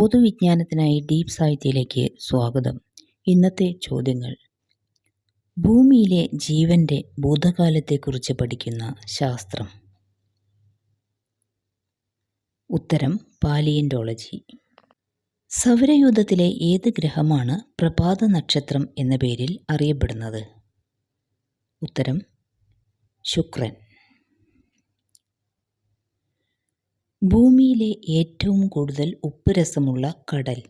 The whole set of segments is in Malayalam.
പൊതുവിജ്ഞാനത്തിനായി ഡീപ് സാഹിത്യയിലേക്ക് സ്വാഗതം. ഇന്നത്തെ ചോദ്യങ്ങൾ. ഭൂമിയിലെ ജീവന്റെ ഭൂതകാലത്തെക്കുറിച്ച് പഠിക്കുന്ന ശാസ്ത്രം. ഉത്തരം പാലിയന്റോളജി സൗരയൂഥത്തിലെ ഏത് ഗ്രഹമാണ് പ്രഭാത നക്ഷത്രം എന്ന പേരിൽ അറിയപ്പെടുന്നത്? ഉത്തരം ശുക്രൻ. ഭൂമിയിലെ ഏറ്റവും കൂടുതൽ ഉപ്പ് രസമുള്ള കടൽ.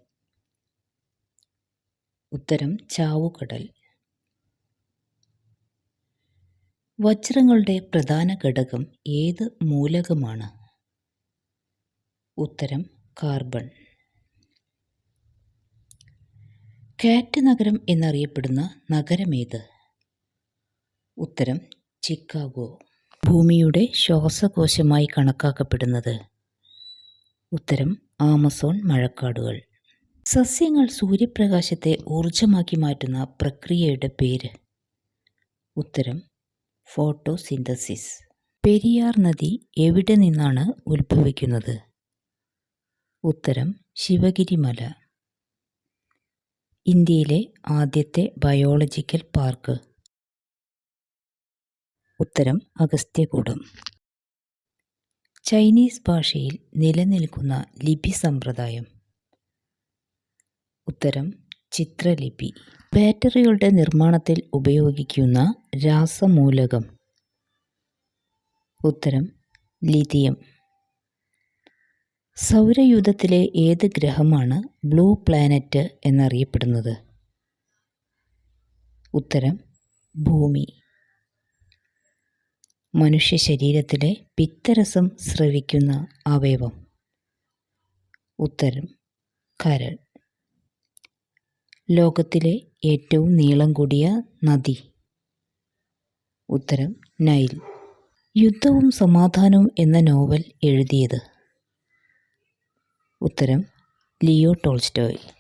ഉത്തരം ചാവുകടൽ. വജ്രങ്ങളുടെ പ്രധാന ഘടകം ഏത് മൂലകമാണ്? ഉത്തരം കാർബൺ. കാറ്റ് നഗരം എന്നറിയപ്പെടുന്ന നഗരമേത് ഉത്തരം ചിക്കാഗോ. ഭൂമിയുടെ ശ്വാസകോശമായി കണക്കാക്കപ്പെടുന്നത് ഉത്തരം ആമസോൺ മഴക്കാടുകൾ. സസ്യങ്ങൾ സൂര്യപ്രകാശത്തെ ഊർജമാക്കി മാറ്റുന്ന പ്രക്രിയയുടെ പേര്. ഉത്തരം ഫോട്ടോസിന്തസിസ്. പെരിയാർ നദി എവിടെ നിന്നാണ് ഉത്ഭവിക്കുന്നത്? ഉത്തരം ശിവഗിരിമല. ഇന്ത്യയിലെ ആദ്യത്തെ ബയോളജിക്കൽ പാർക്ക്. ഉത്തരം അഗസ്ത്യകൂടം. ചൈനീസ് ഭാഷയിൽ നിലനിൽക്കുന്ന ലിപി സമ്പ്രദായം. ഉത്തരം ചിത്രലിപി. ബാറ്ററികളുടെ നിർമ്മാണത്തിൽ ഉപയോഗിക്കുന്ന രാസമൂലകം. ഉത്തരം ലിഥിയം. സൗരയൂഥത്തിലെ ഏത് ഗ്രഹമാണ് ബ്ലൂ പ്ലാനറ്റ് എന്നറിയപ്പെടുന്നത്? ഉത്തരം ഭൂമി. മനുഷ്യ ശരീരത്തിലെ പിത്തരസം സ്രവിക്കുന്ന അവയവം. ഉത്തരം. കരൾ. ലോകത്തിലെ ഏറ്റവും നീളം കൂടിയ നദി. ഉത്തരം. നൈൽ. യുദ്ധവും സമാധാനവും എന്ന നോവൽ എഴുതിയത്. ഉത്തരം. Leo Tolstoy.